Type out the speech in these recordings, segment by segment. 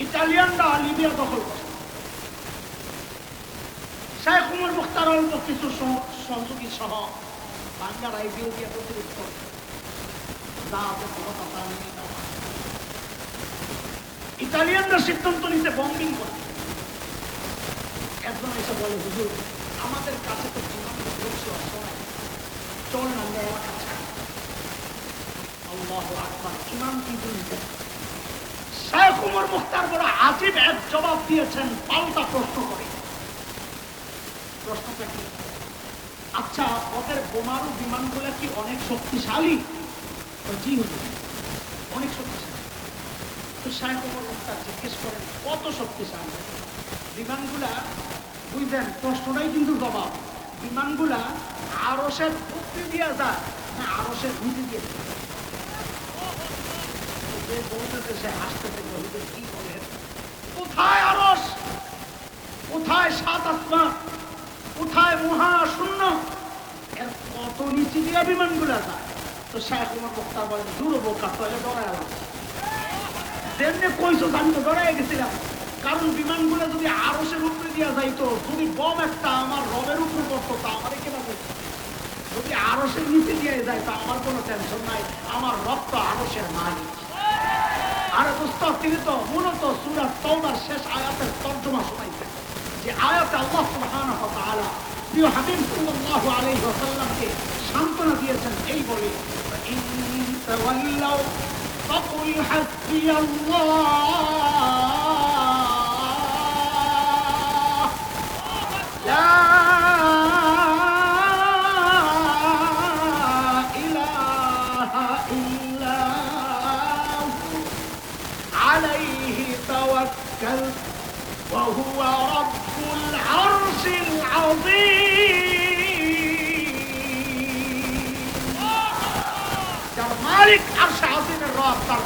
ইটালিয়ানরা Libya দখল করে। শেখ উমর মুখতার অল্প কিছু সহ- সহযোগী সহ বাংলার আইপিএল প্রতিরোধ করে। ইটালিয়ানরা সিদ্ধান্ত নিতে বম্বিং করে। একজন এসে বলে, হুজুর, আমাদের কাছে তো চল না আমরা ছাড়ি। আল্লাহ আকবার, ইমাম কি বলছেন মুখতার বড় আজিব এক জবাব দিয়েছেন, পাল্টা প্রশ্ন করে। প্রশ্নটা কি? আচ্ছা ওদের বোমারু বিমানগুলো কি অনেক শক্তিশালী? জি, হুজুর, অনেক শক্তিশালী। তো শেখ উমর মুখতার জিজ্ঞেস করেন, কত শক্তিশালী? বিমানগুলা বুঝলেন প্রশ্নটাই কিন্তু জবাব। বিমানগুলা আরসের উপরে দিয়ে যায়, না আরসের নিচে দিয়ে যায়? যে বলতেছে সে কারণ যদি উপরে দিয়া যাইতো, যদি বম একটা আমার রবের উপরে পড়তো, তা আমার কেনা করতো যদি আরসের নিচে দিয়ে যায়, তা আমার কোনো টেনশন নাই। আমার রক্ত আরসের মালিক। আর উস্তাদ তিনি তো মূলত সুরাত তওবার শেষ আয়াতের তর্জমা শোনাইছেন। যে আয়াতে আল্লাহ সুবহানাহু ওয়া তাআলা প্রিয় হাবিব সাল্লাল্লাহু আলাইহি ওয়াসাল্লামকে সান্ত্বনা দিয়েছেন এই বলে, ইন তাওয়াল্লাউ ফাকুল হাসবিয়াল্লাহ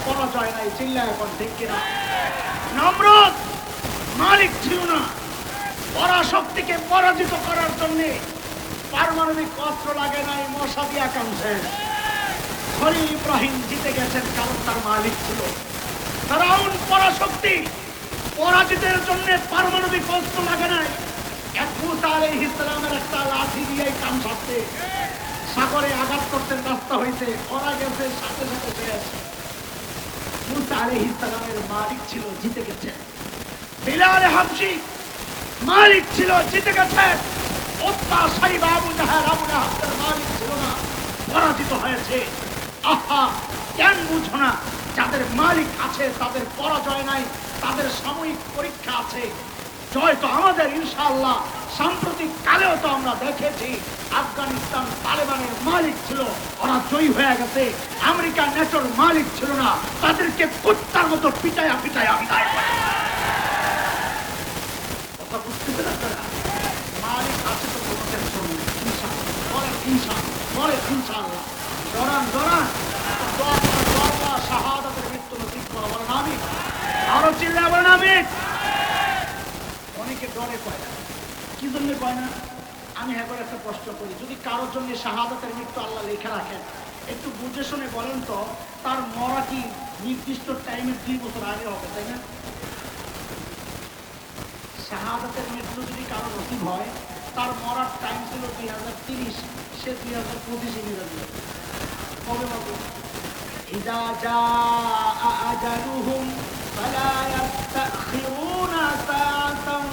পরাজয় নাই, চিল্লা এখন, ঠিক কিনা? নমরুদ, মালিক ছিল না। পরাশক্তিকে পরাজিত করার জন্য পারমাণবিক অস্ত্র লাগে নাই, মশা দিয়া কামছে খলিল ইব্রাহিম জিতে গেছেন, কারণ তার মালিক ছিল। ফেরাউন পরাশক্তি, পরাজিতের জন্য পারমাণবিক অস্ত্র লাগে নাই। এক মুসা আলাইহিস সালামের একটা লাঠি দিয়ে কাম সারতে সাগরে আঘাত করতে রাস্তা হইতে ওরা গেছে, সাথে সাথে শেষ মুসা আলাইহিস সালামের মালিক ছিল, জিতে গেছেন মালিক ছিল না, পরাজিত হয়েছে। আহা, কেন বুঝো না, যাদের মালিক আছে তাদের পরাজয় নাই, তাদের সাময়িক পরীক্ষা আছে। জয় তো আমাদের ইনশাআল্লাহ। সাম্প্রতিক কালেও তো আমরা দেখেছি আফগানিস্তান তালেবানের মালিক ছিল ওরা জয়ী হয়ে গেছে। আমেরিকা নেটোর মালিক ছিল না তাদেরকে কুত্তার মতো পিটায়া পিটায়া বিদায় করে। কথা আপনারা মালিক আছে তো দোয়া করা, শাহাদাতের মৃত্যু করা বলেন আমি আরও চিল্লা বলেন আমি অনেকে ডরে কয় না কি জন্য কয় না আমি একবার একটা প্রশ্ন করি যদি কারোর জন্য শাহাদাতের মৃত্যু আল্লাহ লেখা রাখেন একটু বুঝে শুনে বলেন তো তার মরা কি নির্দিষ্ট টাইমের দুই বছর আগে হবে তাই না শাহাদাতের মৃত্যু যদি কারো নসিব হয় তার মরার টাইম ছিল দুই হাজার তিরিশ সে দুই হাজার পঁচিশে নিয়ে যাবে কবে পাবো إذا جاء أجلهم فلا يستأخرون ساعة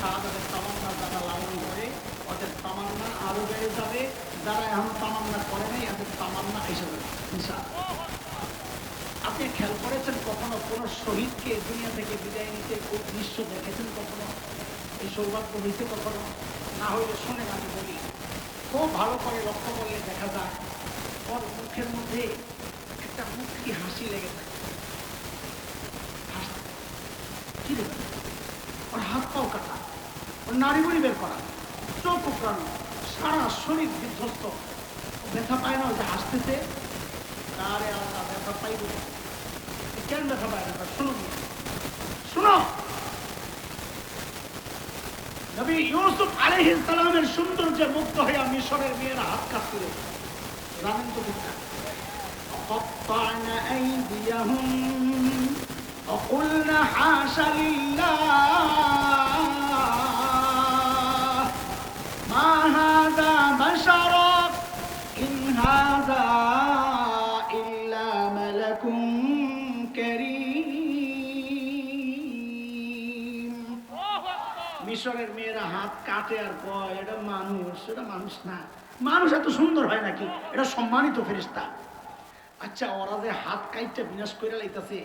তামান্না যারা লালন করে তামান্না বেড়ে যাবে, যারা এখন তামান্না করে নাই এদের তামান্না আপনি খেয়াল করেছেন কখনো কোনো শহীদকে দুনিয়া থেকে বিদায় নিতে খুব দৃশ্য দেখেছেন কখনো? এই সৌভাগ্য হইতে কখনো? না হইলে শুনে আমি বলি খুব ভালো করে লক্ষ্য করলে দেখা যায়, ওর মুখের মধ্যে একটা মুক্তি হাসি লেগে থাকে। হাসি। ওর হাত পাও কাটা। ওর নারী বুড়ি বের করা চোখ উপড়ানো সারা শরীর বিধ্বস্ত ও ব্যথা পায় না ওই যে হাসতেছে আরে আল্লাহ ব্যথা পাইব কেন ব্যথা পায় না শুনো শুনো নবী ইউসুফ আলাইহিস সালামের সৌন্দর্যে মুক্ত হয়ে মিশরের মেয়েরা হাত কাটছিল জানেন তো কোনটা وقطعن أيديهم وقلن حاش لله ما هذا بشرا إن هذا إلا ملك كريم মিশরের মেয়েরা হাত কাটে আর কয় এটা মানুষ এটা মানুষ না মানুষ এত সুন্দর হয় নাকি এটা সম্মানিত ফেরিস্তা আচ্ছা ওরা যে হাত কাইটটা বিনাশ করে লাইতাছে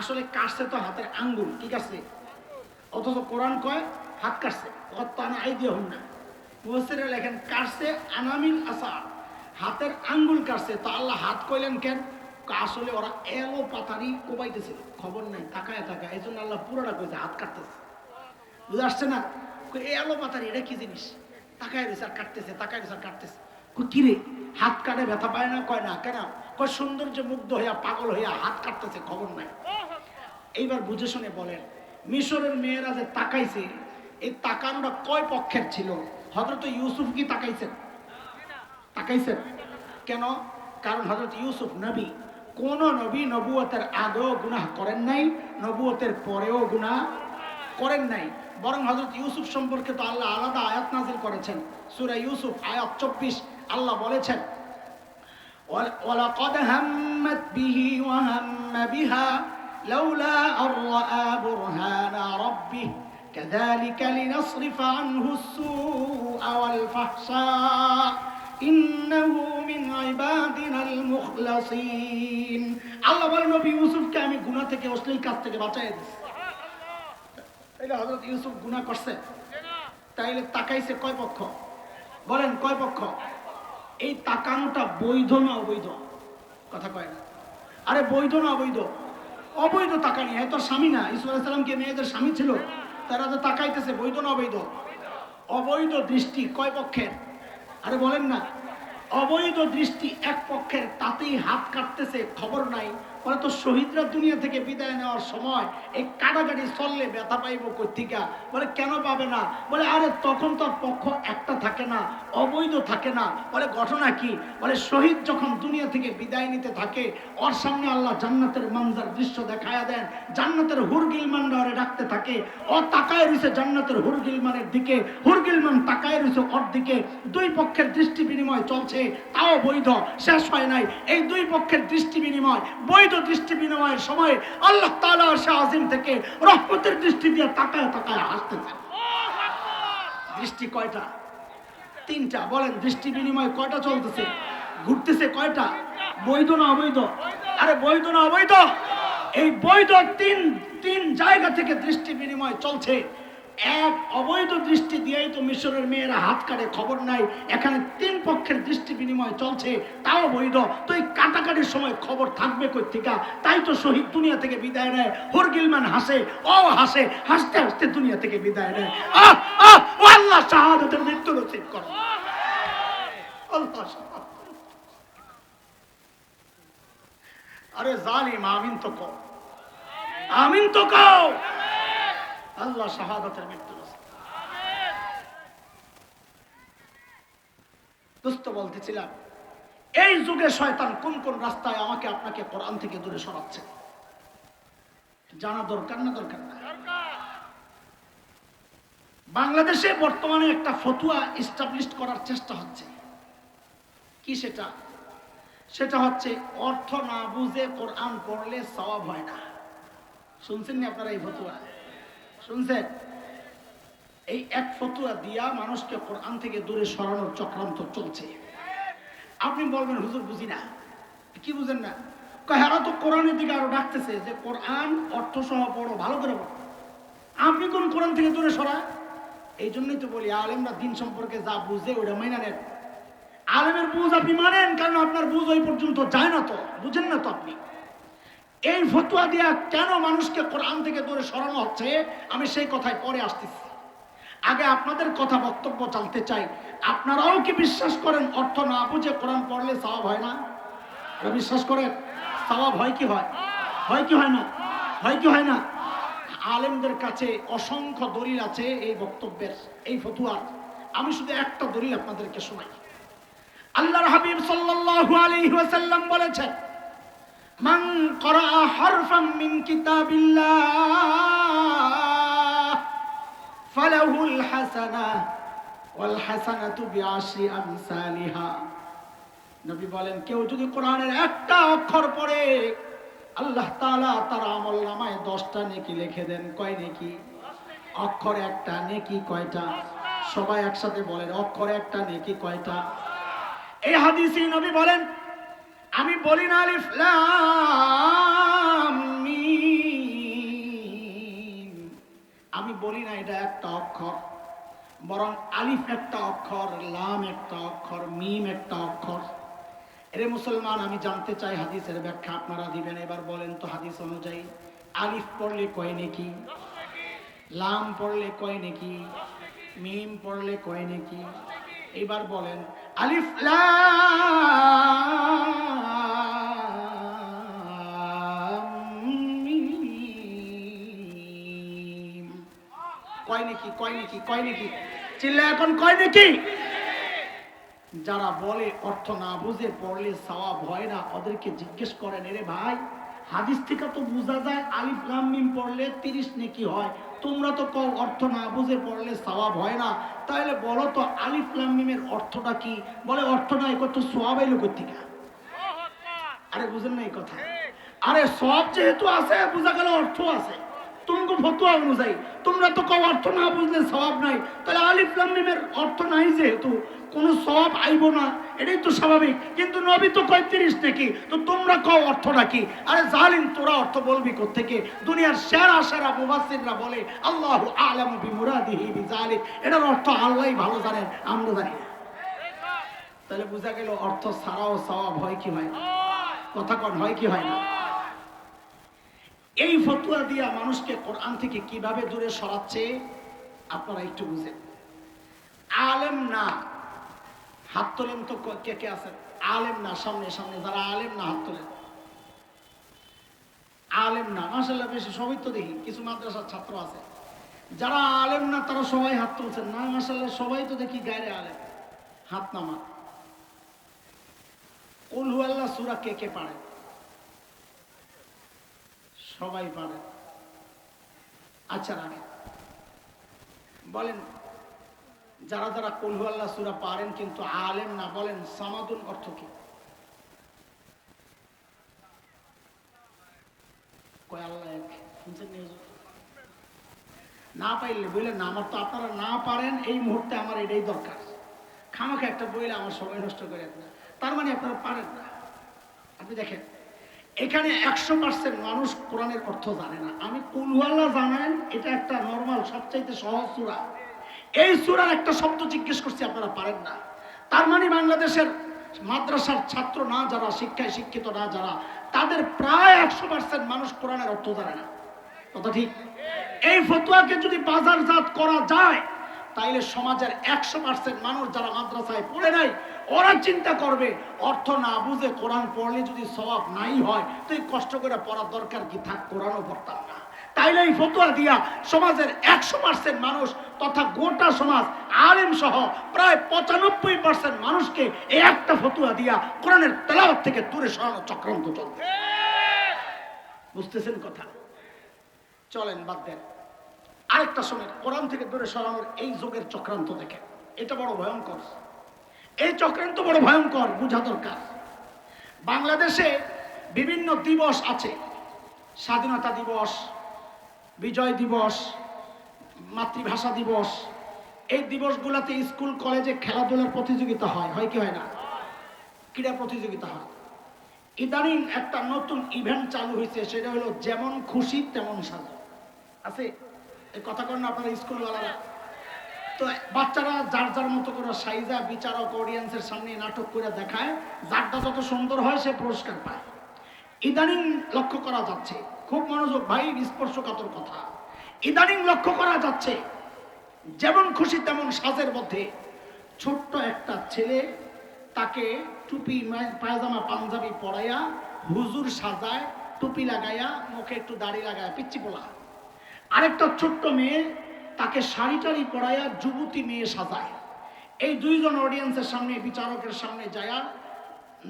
আসলে কাটছে তো হাতের আঙ্গুল ঠিক আছে অথচ কোরআন কয় হাত কাটছে অত্যানা আই দিয়ে হন না মুফাসসিরে লেখেন কাটছে আনামিল আসার। হাতের আঙ্গুল কাটছে। তো আল্লাহ হাত কইলেন কেন? আসলে ওরা এলো পাতারি কোবাইতেছিল। খবর নাই তাকায় তাকায়। এই জন্য আল্লাহ পুরোটা কইছে হাত কাটতেছে। বুঝে আসছে না? আলো পাতারি এটা কি জিনিস? তাকায় আর কাটতেছে তাকায় আর কাটতেছে। কই, কি রে হাত কাটে ব্যথা পায় না? কয় না কেন? কয় সৌন্দর্য মুগ্ধ হইয়া পাগল হইয়া হাত কাটতেছে খবর নাই। এইবার বুঝে শুনে বলেন মিশরের মেয়েরা যে তাকাইছে এই তাকানোটা কয় পক্ষের ছিল? হজরত ইউসুফ কি তাকাইছেন তাকাইছেন কেন কারণ হজরত ইউসুফ নবী কোন নবী নবুয়তের আগেও গুনাহ করেন নাই নবুয়তের পরেও গুনাহ করেন নাই বরং হজরত ইউসুফ সম্পর্কে তো আল্লাহ আলাদা আয়াত নাজিল করেছেন সূরা ইউসুফ আয়াত চব্বিশ আল্লাহ বলেছেন ول- ولقد همت به وهم بها لولا أن رأى برهان ربه كذلك لنصرف عنه السوء والفحشاء إنه من عبادنا المخلصين আল্লাহ বলেন নবী ইউসুফকে আমি গুনাহ থেকে অশ্লীল কাজ থেকে বাঁচাই দিচ্ছি তাইলে হযরত ইউসুফ গুনাহ করছে তাইলে তাকাইছে কয় পক্ষ বলেন কয় পক্ষ এই তাকানোটা বৈধ না অবৈধ কথা কয় না আরে বৈধ না অবৈধ অবৈধ তাকানি হ্যাঁ তোর স্বামী না ইসু আলাইসালাম কি মেয়েদের স্বামী ছিল তারা তো তাকাইতেছে, বৈধ না অবৈধ? অবৈধ দৃষ্টি কয় পক্ষের? আরে বলেন না। অবৈধ দৃষ্টি এক পক্ষের, তাতেই হাত কাটতেছে, খবর নাই। বলে তো শহীদরা দুনিয়া থেকে বিদায় নেওয়ার সময় এই কাটাকাটি চললে ব্যথা পাইব কর্তিকা বলে, কেন পাবে না? বলে, আরে, তখন তোর পক্ষ একটা থাকে না, অবৈধ থাকে না। বলে, ঘটনা কি? বলে, শহীদ যখন দুনিয়া থেকে বিদায় নিতে থাকে, ওর সামনে আল্লাহ জান্নাতের মঞ্জার দৃশ্য দেখায়া দেন। জান্নাতের হুরগিলমান ডরে ডাকতে থাকে। ও তাকায় রয়েছে জান্নাতের হুরগিলমানের দিকে। হুরগিলমান তাকায় রয়েছে ওর দিকে। দুই পক্ষের দৃষ্টি বিনিময় চলছে, তাও বৈধ, শেষ হয় নাই। এই দুই পক্ষের দৃষ্টি বিনিময় বৈধ দৃষ্টি বিনিময়ের সময় আল্লাহ তাআলা শাহ আজিম থেকে রহমতের দৃষ্টি দিয়ে তাকায় তাকায় হাসতেছে দৃষ্টি কয়টা? তিনটা। বলেন, দৃষ্টি বিনিময় কয়টা চলতেছে? ঘুরতেছে কয়টা? বৈধ না অবৈধ? আরে, বৈধ না অবৈধ? এই বৈধ তিন তিন জায়গা থেকে দৃষ্টি বিনিময় চলছে। এক অবৈধ দৃষ্টি দিয়েই তো মিশরের মেয়েরা হাত কাটে, খবর নাই। এখানে তিন পক্ষের দৃষ্টি বিনিময় চলছে, তাও বৈধ তো এই কাটাকাটির সময় খবর থাকবে কই থেকে তাই তো শহীদ দুনিয়া থেকে বিদায় নেয়। হরগিলমান হাসে, ও হাসে, হাসতে হাসতে দুনিয়া থেকে বিদায় নেয়। আহ আহ আল্লাহ, শাহাদতের মৃত্যু নসিব করো। আরে জালিম, আমিন তো কও। আমিন তো কও। আল্লাহ শাহাদাতের মৃত্যু দোস্ত বলতেছিলাম, এই যুগে শয়তান কোন কোন রাস্তায় আমাকে আপনাকে কোরআন থেকে দূরে সরাচ্ছে? জানা দরকার না দরকার না? বাংলাদেশে বর্তমানে একটা ফতুয়া ইস্টাবলিশ করার চেষ্টা হচ্ছে। কি সেটা? সেটা হচ্ছে, অর্থ না বুঝে কোরআন পড়লে সওয়াব হয় না। শুনছেন নি আপনারা এই ফতুয়া? শুনছেন? এই এক ফতুয়া দিয়া মানুষকে কোরআন থেকে দূরে সরানোর চক্রান্ত চলছে। আপনি বলবেন, হুজুর, বুঝি না। কি বুঝেন না? হেরা তো কোরআনের দিকে আরও ডাকতেছে যে কোরআন অর্থ সহ পড়ো, ভালো করে পড়ো। আপনি কোন কোরআন থেকে দূরে সরা? এই জন্যই তো বলি, আলেমরা দিন সম্পর্কে যা বুঝে ওটা মাইনা নেন। আলেমের বুঝ আপনি মানেন, কারণ আপনার বুঝ ওই পর্যন্ত যায় না তো। বুঝেন না তো আপনি? এই ফতুয়া দিয়া কেন মানুষকে কোরআন থেকে দূরে সরানো হচ্ছে? আমি সেই কথায় পরে আসতেছি। আগে আপনাদের কথা বক্তব্য জানতে চাই। আপনারাও কি বিশ্বাস করেন অর্থ না বুঝে কোরআন পড়লে সওয়াব হয় না? বিশ্বাস করেন? সওয়াব হয় কি হয়? হয় কি হয় না? হয় কি হয় না? আলেমদের কাছে অসংখ্য দলিল আছে এই বক্তব্যের, এই ফতুয়ার। আমি শুধু একটা দলিল আপনাদেরকে শোনাই। আল্লাহর হাবিব সাল্লাল্লাহু আলাইহি ওয়াসাল্লাম বলেছেন মান করা হরফাম মিন কিতাবিল্লাহ, ফালাহুল হাসানা ওয়াল হাসানাতু বিআশরি আমসালিহা। নবী বলেন, কেউ যদি কোরআনের একটা অক্ষর পড়ে, আল্লাহ তাআলা তার আমল নামায় দশটা নেকি লিখে দেন। কয় নেকি? অক্ষর একটা, নেকি কয়টা? সবাই একসাথে বলেন, অক্ষর একটা, নেকি কয়টা? এই হাদিসে নবী বলেন আমি বলি না আলিফ। আমি বলি না এটা একটা অক্ষর, বরং আলিফ একটা অক্ষর, লাম একটা অক্ষর, মিম একটা অক্ষর। এরে মুসলমান, আমি জানতে চাই হাদিসের ব্যাখ্যা আপনারা দিবেন, এবার বলেন তো হাদিস অনুযায়ী। আলিফ পড়লে কয় নাকি? লাম পড়লে কয় নাকি? মিম পড়লে কয় নাকি? এবার বলেন আলিফ। কয় নাকি কয় নাকি কয় নাকি? চিল্লা এখন, কয় নাকি? যারা বলে অর্থ না বুঝে, পড়লে সওয়াব হয় না। ওদেরকে জিজ্ঞেস করেন, এরে ভাই হাদিস থেকে তো বোঝা যায় আলিফ লাম মিম পড়লে তিরিশ নেকি হয়। তোমরা তো কও অর্থ না বুঝে পড়লে সওয়াব হয় না। তাহলে বলো তো আলিফ লাম মিমের অর্থটা কি? বলে অর্থ না এ কত সোয়াব এলো কর্তিকা আরে বুঝেন না এই কথা। আরে সব যেহেতু আছে বোঝা গেল অর্থ আছে। তোমাকে ফতুয়া অনুযায়ী। তোমরা তো কও অর্থ না বুঝলে সব নাই। তাহলে আলিফ অর্থ নাই যেহেতু, কোনো সব আইব না, এটাই তো স্বাভাবিক। কিন্তু নবী তো কয় তিরিশ নাকি? তো তোমরা কও অর্থটা কি? আরে জালিম, তোরা অর্থ বলবি থেকে দুনিয়ার সেরা সেরা মুবাসিররা বলে, আল্লাহ আলাম বি মুরাদিহি এটার অর্থ আল্লাহই ভালো জানেন, আমরা জানি না। তাহলে বোঝা গেল অর্থ ছাড়াও সওয়াব হয় কি হয়? কথা কন, হয় কি হয় না? দিয়া মানুষকে কোরআন থেকে কীভাবে দূরে সরাচ্ছে, আপনারা একটু বুঝেন। আলেম না, হাত তোলেন তো কে কে আছেন? আলেম না, সামনে সামনে, যারা আলেম না, হাত তোলেন। আলেম না মাসাল্লাহ বেশি সবই তো দেখি, কিছু মাদ্রাসার ছাত্র আছে। যারা আলেম না, তারা সবাই হাত তুলছেন। না মাসাল্লাহ সবাই তো দেখি গায়ে আলেম। হাত নামা উলহু আল্লাহ সুরা কে কে পারে সবাই পারে আচ্ছা রাখেন বলেন, যারা যারা কলহু আল্লাহ সুরা পারেন কিন্তু আলেম না, বলেন, সামাদুন অর্থ কি? নি পাইলে বুঝলেন না আমার তো আপনারা না পারেন, এই মুহূর্তে আমার এটাই দরকার। খামাখা একটা বইলে আমার সময় নষ্ট করে না। তার মানে আপনারা পারেন না। আপনি দেখেন এখানে একশো পার্সেন্ট মানুষ কোরআনের অর্থ জানে না। আমি কুলওয়াল্লা জানেন, এটা একটা নর্মাল সবচাইতে সহজ সুরা। এই সুরার একটা শব্দ জিজ্ঞেস করছি, আপনারা পারেন না। তার মানে বাংলাদেশের মাদ্রাসার ছাত্র না যারা, শিক্ষায় শিক্ষিত না যারা, তাদের প্রায় একশো পার্সেন্ট মানুষ কোরআনের অর্থ জানে না। কথা ঠিক? এই ফতুয়াকে যদি বাজারজাত করা যায়, তাইলে সমাজের একশো পার্সেন্ট মানুষ যারা মাদ্রাসায় পড়ে নাই ওরা চিন্তা করবে, অর্থ না বুঝে কোরআন পড়লে যদি স্বভাব নাই হয়, তো এই কষ্ট করে পড়ার দরকার কি? থাক, কোরআনও পড়তাম না। তাইলে এই ফতুয়া দিয়া সমাজের একশো পার্সেন্ট মানুষ তথা গোটা সমাজ, আলেম সহ প্রায় পঁচানব্বই পার্সেন্ট মানুষকে এই একটা ফতুয়া দিয়া কোরআনের তেলাওয়াত থেকে দূরে সরানো চক্রান্ত চলছে। বুঝতেছেন কথা? চলেন, বাদ দেন। আরেকটা শোনেন কোরআন থেকে দূরে সরানোর এই যুগের চক্রান্ত দেখে এটা বড় ভয়ঙ্কর। এই চক্রান্ত বড় ভয়ঙ্কর, বোঝা দরকার। বাংলাদেশে বিভিন্ন দিবস আছে। স্বাধীনতা দিবস, বিজয় দিবস, মাতৃভাষা দিবস। এই দিবসগুলোতে স্কুল, কলেজে খেলাধুলার প্রতিযোগিতা হয় হয় কি হয় না? ক্রীড়া প্রতিযোগিতা হয়। ইদানিং একটা নতুন ইভেন্ট চালু হয়েছে সেটা হলো যেমন খুশি, তেমন সাজা। আছে? এই কথা কন না আপনারা স্কুলওয়ালারা। তো বাচ্চারা যার যার মতো করে সাইজা, বিচারক অডিয়েন্সের সামনে নাটক করে দেখায়, যারটা যত সুন্দর হয় সে পুরস্কার পায়। ইদানিং লক্ষ্য করা যাচ্ছে, খুব মনোযোগ, ভাই স্পর্শকাতর কথা। ইদানিং লক্ষ্য করা যাচ্ছে, যেমন খুশি তেমন সাজের মধ্যে ছোট্ট একটা ছেলে তাকে টুপি পায়জামা, পাঞ্জাবি পরাইয়া হুজুর সাজায়, টুপি লাগাইয়া, মুখে একটু দাড়ি লাগায় পিচ্ছি পোলা। আরেকটা ছোট্ট মেয়ে তাকে শাড়ি টাড়ি পরাইয়া যুবতী মেয়ে সাজায়। এই দুইজন অডিয়েন্সের সামনে, বিচারকের সামনে যায়া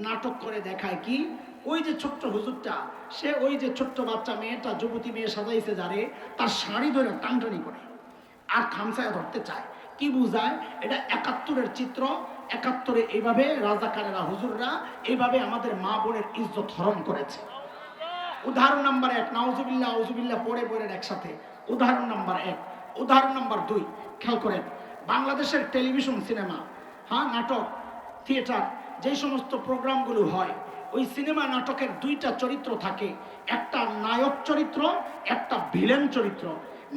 নাটক করে দেখায় কি, ওই যে ছোট্ট হুজুরটা, সে ওই যে ছোট্ট বাচ্চা মেয়েটা যুবতী মেয়ে সাজাইছে যারে তার শাড়ি ধরে টানটানি করে আর খামসায় ধরতে চায়। কি বুঝায়? এটা একাত্তরের চিত্র। একাত্তরে এইভাবে রাজাকারেরা, হুজুররা এইভাবে আমাদের মা বোনের ইজ্জত হরণ করেছে। উদাহরণ নাম্বার এক, নাউজুবিল্লাহ, আউজুবিল্লাহ, পড়ে পড়ে একসাথে। উদাহরণ নাম্বার এক উদাহরণ নম্বর দুই, খেয়াল করেন, বাংলাদেশের টেলিভিশন, সিনেমা হ্যাঁ নাটক, থিয়েটার যে সমস্ত প্রোগ্রামগুলো হয়, ওই সিনেমা, নাটকের দুইটা চরিত্র থাকে, একটা নায়ক চরিত্র, একটা ভিলেন চরিত্র।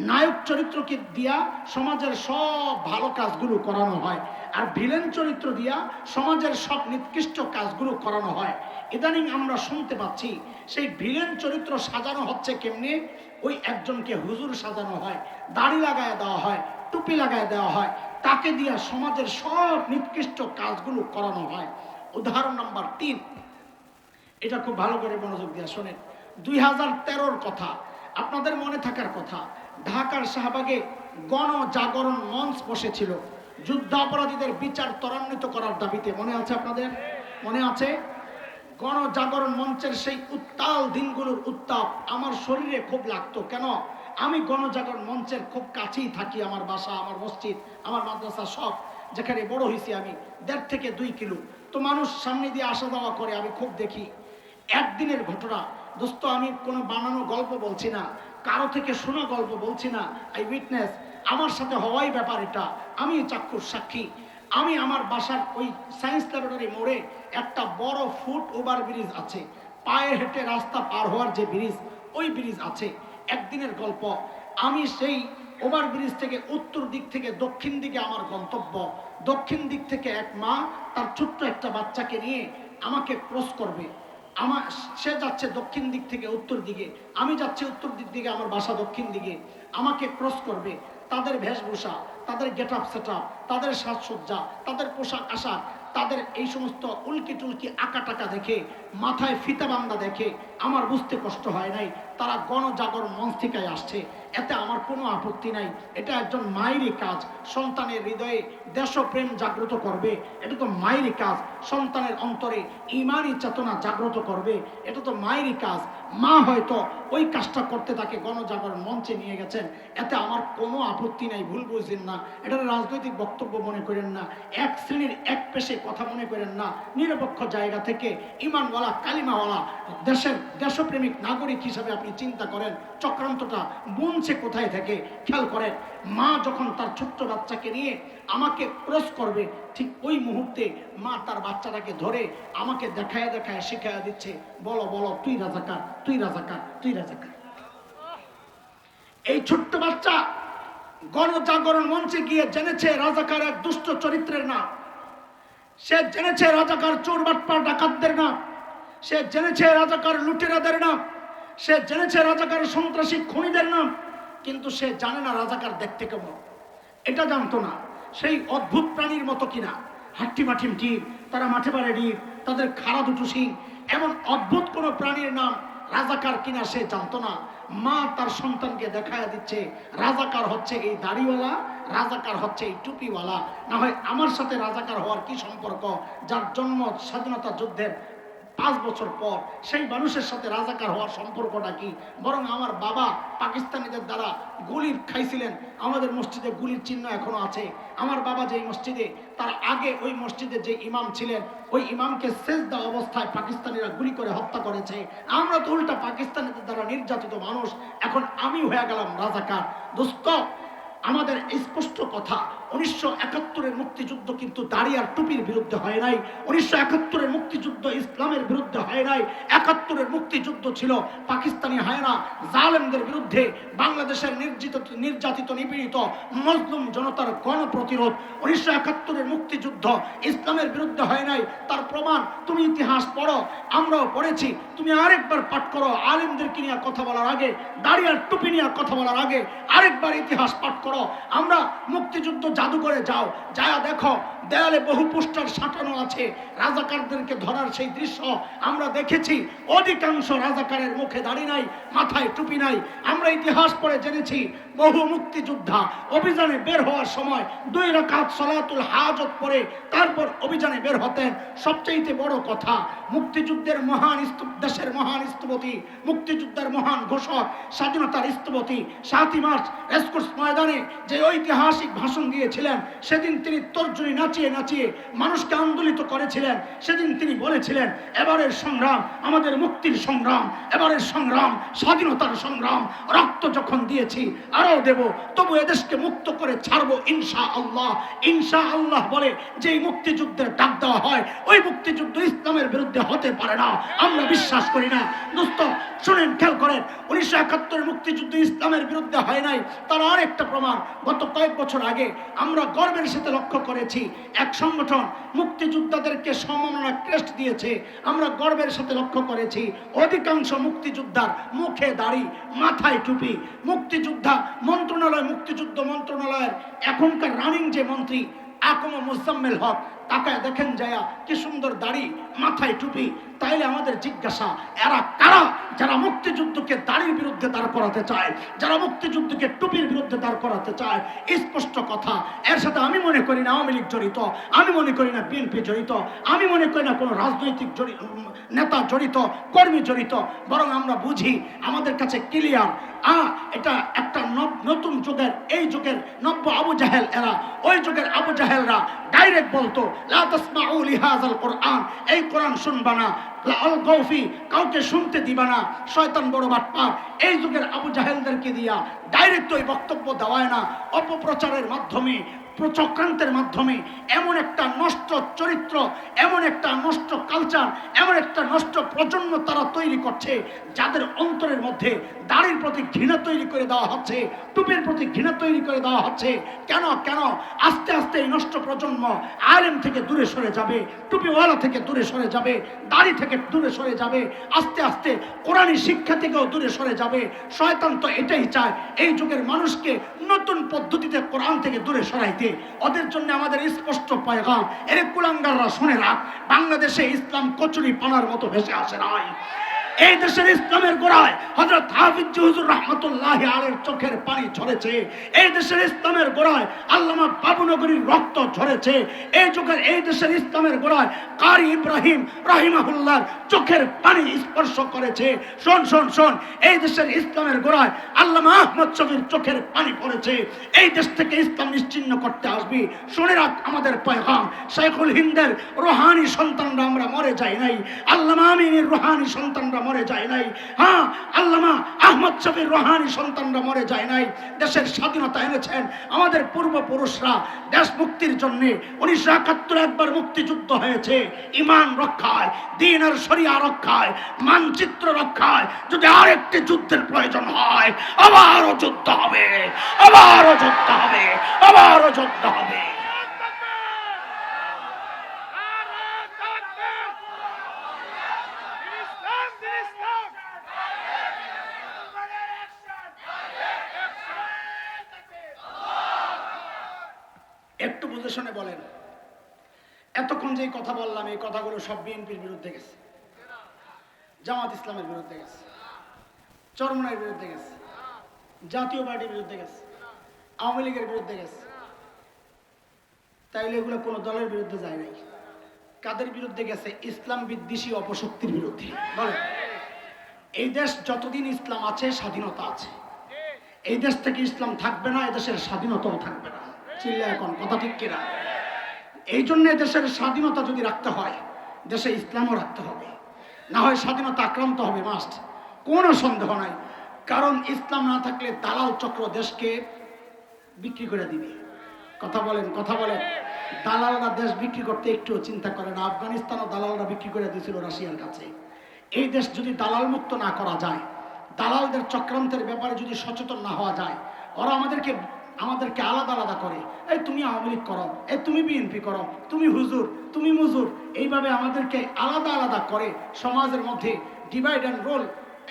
নায়ক চরিত্রকে দিয়া সমাজের সব ভালো কাজগুলো করানো হয়, আর ভিলেন চরিত্র দিয়া সমাজের সব নিকৃষ্ট কাজগুলো করানো হয়। ইদানিং আমরা শুনতে পাচ্ছি, সেই ভিলেন চরিত্র সাজানো হচ্ছে কেমনে? ওই একজনকে হুজুর সাজানো হয়, দাড়ি লাগায় দেওয়া হয়, টুপি লাগায় দেওয়া হয়, তাকে দিয়া সমাজের সব নিকৃষ্ট কাজগুলো করানো হয়। উদাহরণ নাম্বার তিন। এটা খুব ভালো করে মনোযোগ দিয়ে শোনেন। দুই হাজার তেরোর কথা, আপনাদের মনে থাকার কথা। ঢাকার শাহবাগে গণজাগরণ মঞ্চ বসেছিল। যুদ্ধাপরাধীদের বিচার ত্বরান্বিত করার দাবিতে। মনে আছে আপনাদের? মনে আছে? গণজাগরণ মঞ্চের সেই উত্তাল দিনগুলোর উত্তাপ আমার শরীরে খুব লাগতো। কেন? আমি গণজাগরণ মঞ্চের খুব কাছেই থাকি আমার বাসা, আমার মসজিদ, আমার মাদ্রাসা সব, যেখানে বড় হয়েছি আমি, দেড় থেকে দুই কিলো। তো মানুষ সামনে দিয়ে আসা যাওয়া করে, আমি খুব দেখি। একদিনের ঘটনা। দোস্ত, আমি কোনো বানানো গল্প বলছি না। কারও থেকে শোনা গল্প বলছি না আই উইটনেস আমার সাথে হওয়াই ব্যাপার এটা। আমি চাক্ষুর সাক্ষী। আমি আমার বাসার ওই সায়েন্স ল্যাবরেটরি মোড়ে একটা বড় ফুট ওভার ব্রিজ আছে। পায়ে হেঁটে রাস্তা পার হওয়ার যে ব্রিজ ওই ব্রিজ আছে। একদিনের গল্প। আমি সেই ওভার ব্রিজ থেকে উত্তর দিক থেকে দক্ষিণ দিকে আমার গন্তব্য। দক্ষিণ দিক থেকে এক মা তার ছোট্ট একটা বাচ্চাকে নিয়ে আমাকে ক্রস করবে। আমার, সে যাচ্ছে দক্ষিণ দিক থেকে উত্তর দিকে, আমি যাচ্ছি উত্তর দিক দিকে, আমার বাসা দক্ষিণ দিকে। আমাকে ক্রস করবে। তাদের বেশভূষা তাদের গেট আপ সেট আপ তাদের সাজসজ্জা, তাদের পোশাক আশাক, তাদের এই সমস্ত উল্কি টুলকি আঁকা টাকা দেখে, মাথায় ফিতা বান্দা দেখে, আমার বুঝতে কষ্ট হয় নাই। তারা গণজাগর মঞ্চ থেকে আসছে। এতে আমার কোনো আপত্তি নাই। এটা একজন মায়েরই কাজ। সন্তানের হৃদয়ে দেশপ্রেম জাগ্রত করবে। এটা তো মায়েরই কাজ। সন্তানের অন্তরে ইমানই চেতনা জাগ্রত করবে। এটা তো মায়েরই কাজ। মা হয়তো ওই কাজটা করতে তাকে গণজাগরণ মঞ্চে নিয়ে গেছেন। এতে আমার কোনো আপত্তি নাই। ভুল বুঝছেন না। এটা রাজনৈতিক বক্তব্য মনে করেন না। এক শ্রেণির এক পেশে কথা মনে করেন না। নিরপেক্ষ জায়গা থেকে ইমানওয়ালা, কালিমাওয়ালা, দেশের দেশপ্রেমিক নাগরিক হিসাবে আপনি চিন্তা করেন। চক্রান্তটা বুনছে কোথায় থাকে খেয়াল করেন, মা যখন তার ছোট্ট বাচ্চাকে নিয়ে আমাকে ক্রস করবে, ঠিক ওই মুহূর্তে মা তার বাচ্চাটাকে ধরে আমাকে দেখায় দেখায় শিখাইয়া দিচ্ছে, বলো বলো, তুই রাজাকার তুই রাজাকার তুই রাজাকার। এই ছোট্ট বাচ্চা গণজাগরণ মঞ্চে গিয়ে জেনেছে রাজাকার এক দুষ্ট চরিত্রের নাম। সে জেনেছে রাজাকার চোর বাটপা ডাকাতদের নাম। সে জেনেছে রাজাকার লুটেরাদের নাম। সে জেনেছে রাজাকার সন্ত্রাসী খুনিদের নাম। কিন্তু সে জানে না রাজাকার দেখতে কেমন। এটা জানতো না। সেই অদ্ভুত প্রাণীর মতো কিনা। হাট্টি মাঠিম ডিপ তারা মাঠে পারে ডিপ তাদের খাড়া দুটো শিং, এমন অদ্ভুত কোনো প্রাণীর নাম রাজাকার কিনা সে জানতো না। মা তার সন্তানকে দেখায় দিচ্ছে, রাজাকার হচ্ছে এই দাড়িওয়ালা, রাজাকার হচ্ছে এই টুপিওয়ালা। না হয় আমার সাথে রাজাকার হওয়ার কি সম্পর্ক, যার জন্ম স্বাধীনতা যুদ্ধের পাঁচ বছর পর সেই মানুষের সাথে রাজাকার হওয়ার সম্পর্কটা কি? বরং আমার বাবা পাকিস্তানিদের দ্বারা গুলি খাইছিলেন। আমাদের মসজিদে গুলির চিহ্ন এখনও আছে। আমার বাবা যেই মসজিদে, তার আগে ওই মসজিদে যে ইমাম ছিলেন, ওই ইমামকে সেজদা অবস্থায় পাকিস্তানিরা গুলি করে হত্যা করেছে। আমরা তো উল্টা পাকিস্তানিদের দ্বারা নির্যাতিত মানুষ। এখন আমি হয়ে গেলাম রাজাকার। দোস্ত, আমাদের স্পষ্ট কথা উনিশশো একাত্তরের মুক্তিযুদ্ধ কিন্তু দাড়ি টুপির বিরুদ্ধে হয় নাই। উনিশশো একাত্তরের মুক্তিযুদ্ধ ইসলামের বিরুদ্ধে হয় নাই। একাত্তরের মুক্তিযুদ্ধ ছিল পাকিস্তানি হায়না জালেমদের বিরুদ্ধে। বাংলাদেশের নির্যাতিত নির্যাতিত, নিপীড়িত মজলুম জনতার গণপ্রতিরোধ উনিশশো একাত্তরের মুক্তিযুদ্ধ ইসলামের বিরুদ্ধে হয় নাই। তার প্রমাণ তুমি ইতিহাস পড়ো, আমরাও পড়েছি। তুমি আরেকবার পাঠ করো, আলিমদেরকে নিয়ে কথা বলার আগে দাঁড়িয়ে টুপি নিয়ে কথা বলার আগে আরেকবার ইতিহাস পাঠ করো। আমরা মুক্তিযুদ্ধ জাদুঘরে যাও। যায়া দেখো, দেয়ালে বহু পোস্টার সাঁটানো আছে। রাজাকারদেরকে ধরার সেই দৃশ্য আমরা দেখেছি। অধিকাংশ রাজাকারের মুখে দাড়ি নাই, মাথায় টুপি নাই। আমরা ইতিহাস পড়ে জেনেছি, বহু মুক্তিযোদ্ধা অভিযানে বের হওয়ার সময় দুই রাকাত সলাতুল হাজত পরে তারপর অভিযানে বের হতেন। সবচেয়ে বড় কথা, মুক্তিযুদ্ধের মহান দেশের মহান স্থপতি মুক্তিযুদ্ধের মহান ঘোষক, স্বাধীনতার স্থপতি সাতই মার্চ, রেসকোর্স ময়দানে যে ঐতিহাসিক ভাষণ দিয়েছিলেন সেদিন তিনি তর্জনী নাচিয়ে নাচিয়ে মানুষকে আন্দোলিত করেছিলেন। সেদিন তিনি বলেছিলেন, এবারের সংগ্রাম আমাদের মুক্তির সংগ্রাম, এবারের সংগ্রাম স্বাধীনতার সংগ্রাম। রক্ত যখন দিয়েছি, আরও দেব, তবু এদেশকে মুক্ত করে ছাড়বো ইনশা আল্লাহ ইনশা আল্লাহ বলে যে মুক্তিযুদ্ধের ডাক দেওয়া হয়, ওই মুক্তিযুদ্ধ ইসলামের বিরুদ্ধে হতে পারে না। আমরা বিশ্বাস করি না। দোস্ত, শুনেন, খেয়াল করেন, উনিশশো একাত্তর মুক্তিযুদ্ধ ইসলামের বিরুদ্ধে হয় নাই। তার আরেকটা প্রমাণ, গত কয়েক বছর আগে আমরা গর্বের সাথে লক্ষ্য করেছি, এক সংগঠন মুক্তিযোদ্ধাদেরকে সমমনা ক্রেস্ট দিয়েছে। আমরা গর্বের সাথে লক্ষ্য করেছি, অধিকাংশ মুক্তিযোদ্ধার মুখে দাড়ি, মাথায় টুপি। মুক্তিযোদ্ধা মন্ত্রণালয়, মুক্তিযুদ্ধ মন্ত্রণালয়ের এখনকার রানিং যে মন্ত্রী, আকম মোসাম্মেল হক তাকায় দেখেন যায়া, কি সুন্দর দাড়ি মাথায় টুপি। তাইলে আমাদের জিজ্ঞাসা, এরা কারা যারা মুক্তিযুদ্ধকে দাড়ির বিরুদ্ধে দাঁড় করাতে চায়, যারা মুক্তিযুদ্ধকে টুপির বিরুদ্ধে দাঁড় করাতে চায়? স্পষ্ট কথা, এর সাথে আমি মনে করি না আওয়ামী লীগ জড়িত, আমি মনে করি না বিএনপি জড়িত, আমি মনে করি না কোনো রাজনৈতিক নেতা জড়িত, কর্মী জড়িত, বরং আমরা বুঝি আমাদের কাছে ক্লিয়ার, আ, এটা একটা নতুন যুগের, এই যুগের নব্য আবু জাহেল এরা, ওই যুগের আবু জাহেলরা ডাইরেক্ট বলতো লা তাসমাউ লিহাযাল কোরআন। এই কোরআন শুনবা না। লাল গৌফি কাউকে শুনতে দিবা না। শয়তান বড় বাটপার। এই যুগের আবু জাহেলদেরকে দিয়া ডাইরেক্ট ওই বক্তব্য দেওয়ায় না। অপপ্রচারের মাধ্যমে, প্রচক্রান্তের মাধ্যমে এমন একটা নষ্ট চরিত্র, এমন একটা নষ্ট কালচার এমন একটা নষ্ট প্রজন্ম তারা তৈরি করছে, যাদের অন্তরের মধ্যে দাড়ির প্রতি ঘৃণা তৈরি করে দেওয়া হচ্ছে, টুপির প্রতি ঘৃণা তৈরি করে দেওয়া হচ্ছে। কেন কেন? আস্তে আস্তে এই নষ্ট প্রজন্ম আলেম থেকে দূরে সরে যাবে, টুপিওয়ালা থেকে দূরে সরে যাবে, দাড়ি থেকে দূরে সরে যাবে, আস্তে আস্তে কোরআনী শিক্ষা থেকেও দূরে সরে যাবে। শয়তান তো এটাই চায়, এই যুগের মানুষকে নতুন পদ্ধতিতে কোরআন থেকে দূরে সরাইতে। ওদের জন্য আমাদের স্পষ্ট পয়গাম, এর কুলাঙ্গাররা শুনে রাখ বাংলাদেশে ইসলাম কচুরি পানার মতো ভেসে আসে নাই। এই দেশের ইসলামের গোড়ায় হজরত হাফিজ রহমতুল্লাহ আলের চোখের পানি ঝরেছে। এই দেশের ইসলামের গোড়ায় আল্লামা বাবুনগরীর রক্ত ঝরেছে। এই যুগের, এই দেশের ইসলামের গোড়ায় কারি ইব্রাহিম চোখের পানি স্পর্শ করেছে। শোন শোন শোন, এই দেশের ইসলামের গোড়ায় আল্লামা আহমদ শফির চোখের পানি পড়েছে। এই দেশ থেকে ইসলাম নিশ্চিন্ন করতে আসবি। শুনে রাখ আমাদের পয়গাম। শেখুল হিন্দের রোহানি সন্তানরা আমরা মরে যাই নাই। আল্লামা আমিনের রোহানি সন্তানরা মরে যায় নাই। হ্যাঁ আল্লামা আহমদ শফির রোহানি সন্তানরা মরে যায় নাই। দেশের স্বাধীনতা এনেছেন। আমাদের পূর্বপুরুষরা দেশ মুক্তির জন্য উনিশশো একাত্তর একবার মুক্তিযুদ্ধ হয়েছে। ইমান রক্ষায়, দিন আর শরিয়া রক্ষায়, মানচিত্র রক্ষায়। যদি আরেকটি যুদ্ধের প্রয়োজন হয়, আবারও যুদ্ধ হবে। আবারও যুদ্ধ হবে। আবারও যুদ্ধ হবে। একটু বলেন, এতক্ষণ যে কথা বললাম, এই কথাগুলো সব বিএনপির বিরুদ্ধে গেছে। জামাত ইসলামের বিরুদ্ধে গেছে। চরমনার বিরুদ্ধে গেছে। জাতীয় পার্টির বিরুদ্ধে গেছে। আওয়ামী লীগের বিরুদ্ধে গেছে। তাইলে এগুলো কোনো দলের বিরুদ্ধে যায় নাই। কাদের বিরুদ্ধে গেছে? ইসলাম বিদ্বেষী অপশক্তির বিরুদ্ধে। বলে এই দেশ যতদিন ইসলাম আছে, স্বাধীনতা আছে। এই দেশ থেকে ইসলাম থাকবে না এদেশের স্বাধীনতাও থাকবে না। চিল্লা এখন, কথা ঠিক কিনা? এই জন্যে দেশের স্বাধীনতা যদি রাখতে হয়, দেশে ইসলামও রাখতে হবে। না হয় স্বাধীনতা আক্রান্ত হবে মাস্ট কোনো সন্দেহ নাই। কারণ ইসলাম না থাকলে দালাল চক্র দেশকে বিক্রি করে দিবে। কথা বলেন কথা বলেন। দালালরা দেশ বিক্রি করতে একটুও চিন্তা করে না। আফগানিস্তানও দালালরা বিক্রি করে দিয়েছিল রাশিয়ার কাছে। এই দেশ যদি দালাল মুক্ত না করা যায়, দালালদের চক্রান্তের ব্যাপারে যদি সচেতন না হওয়া যায়, ওরা আমাদেরকে আমাদেরকে আলাদা আলাদা করে। এই তুমি আওয়ামী লীগ করো, এই তুমি বিএনপি করো, তুমি হুজুর, তুমি মুজুর, এইভাবে আমাদেরকে আলাদা আলাদা করে সমাজের মধ্যে ডিভাইড অ্যান্ড রোল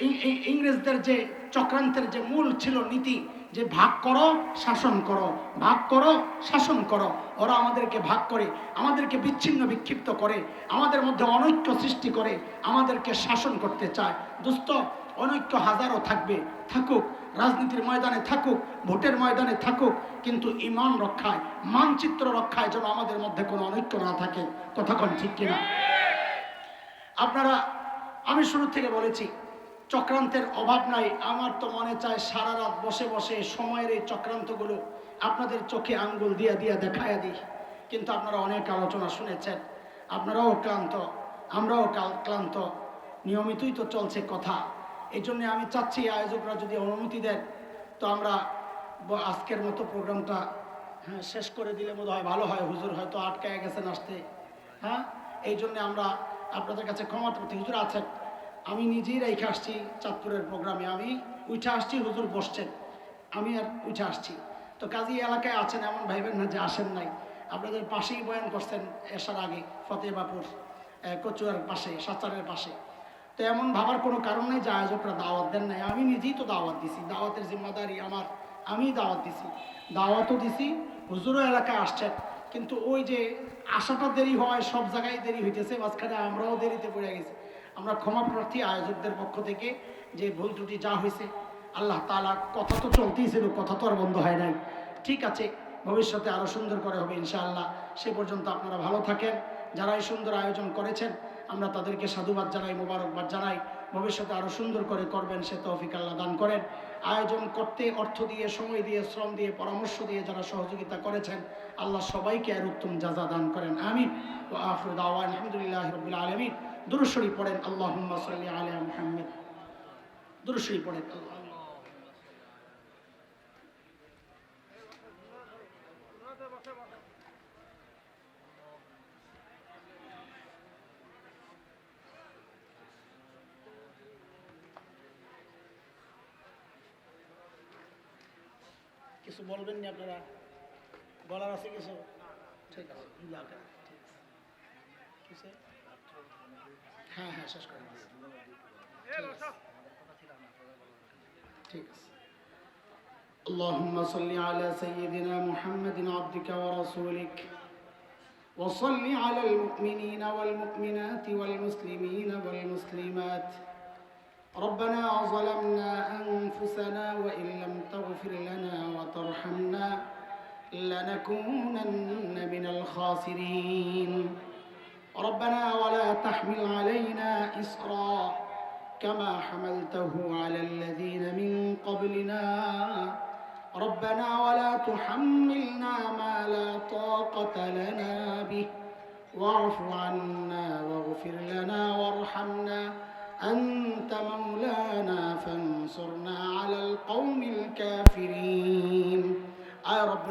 এই ইংরেজদের যে চক্রান্তের যে মূল ছিল নীতি, যে ভাগ করো, শাসন করো, ভাগ করো, শাসন করো, ওরা আমাদেরকে ভাগ করে, আমাদেরকে বিচ্ছিন্ন বিক্ষিপ্ত করে, আমাদের মধ্যে অনৈক্য সৃষ্টি করে, আমাদেরকে শাসন করতে চায়। দুস্থ, অনৈক্য হাজারও থাকবে, থাকুক। রাজনীতির ময়দানে থাকুক, ভোটের ময়দানে থাকুক, কিন্তু ইমান রক্ষায়, মানচিত্র রক্ষায় যেন আমাদের মধ্যে কোনো অনৈক্য না থাকে। কথাক্ষণ ঠিক কিনা? আপনারা, আমি শুরু থেকে বলেছি, চক্রান্তের অভাব নাই। আমার তো মনে চায় সারা রাত বসে বসে সময়ের এই চক্রান্তগুলো আপনাদের চোখে আঙ্গুল দিয়া দিয়া দেখায়া দিই। কিন্তু আপনারা অনেক আলোচনা শুনেছেন। আপনারাও ক্লান্ত, আমরাও ক্লান্ত। নিয়মিতই তো চলছে কথা। এই জন্য আমি চাচ্ছি আয়োজকরা যদি অনুমতি দেন, তো আমরা আজকের মতো প্রোগ্রামটা হ্যাঁ শেষ করে দিলে বোধ হয় ভালো হয়। হুজুর হয়তো আটকায় গেছেন আসতে। হ্যাঁ এই জন্য আমরা আপনাদের কাছে ক্ষমা প্রার্থী। হুজুর আছেন। আমি নিজেই রেখে আসছি চাঁদপুরের প্রোগ্রামে। আমি উঠে আসছি, হুজুর বসছেন। আমি আর উঠে আসছি। তো কাজী এলাকায় আছেন, এমন ভাইবেন না যে আসেন নাই। আপনাদের পাশেই বয়ান করছেন এসার আগে ফতেবাপুর কচুয়ার পাশে, সাচারের পাশে। তো এমন ভাবার কোনো কারণ নেই যে আয়োজকরা দাওয়াত দেন নাই। আমি নিজেই তো দাওয়াত দিছি। দাওয়াতের জিম্মাদারি আমার। আমি দাওয়াত দিছি। দাওয়াতও দিছি। হুজুরও এলাকায় আসছেন। কিন্তু ওই যে আসাটা দেরি হয়, সব জায়গায় দেরি হইতেছে, মাঝখানে আমরাও দেরিতে পড়ে গেছি। আমরা ক্ষমা প্রার্থী আয়োজকদের পক্ষ থেকে যে ভুল ত্রুটি যা হয়েছে আল্লাহ তালা কথা তো চলতেই ছিল, কথা তো আর বন্ধ হয় নাই। ঠিক আছে, ভবিষ্যতে আরও সুন্দর করে হবে ইনশাআল্লাহ। সে পর্যন্ত আপনারা ভালো থাকেন। যারা এই সুন্দর আয়োজন করেছেন আমরা তাদেরকে সাধুবাদ জানাই, মোবারকবাদ জানাই। ভবিষ্যতে আরও সুন্দর করে করবেন, সে তৌফিক আল্লাহ দান করেন। আয়োজন করতে অর্থ দিয়ে, সময় দিয়ে, শ্রম দিয়ে, পরামর্শ দিয়ে যারা সহযোগিতা করেছেন, আল্লাহ সবাইকে আর উত্তম যাজা দান করেন। আমিন। ও আফরুদ আওয়ান আহমদুলিল্লাহ রবিল আলমিন। পড়েন আল্লাহ সাল্লি আলিয়া মুহাম্মদ। দুরুশরী পড়েন, আল্লাহ। বলবেন নি আপনারা বলার আছে কিছু ঠিক আছে যাক, ঠিক আছে। কিসে? হ্যাঁ হ্যাঁ শেষ করে দিচ্ছি। ঠিক আছে। ঠিক আছে اللهم صل على سيدنا محمد عبدك ورسولك وصل على المؤمنين والمؤمنات والمسلمين والمسلمات ربنا ظلمنا أنفسنا وإن لم تغفر لنا وترحمنا لنكونن من الخاسرين. ربنا ولا تحمل علينا إسرا كما حملته على الذين من قبلنا. ربنا ولا تحملنا ما لا طاقة لنا به. واعف عنا واغفر لنا وارحمنا. أنت مولانا فانصرنا على القوم الكافرين. آي رب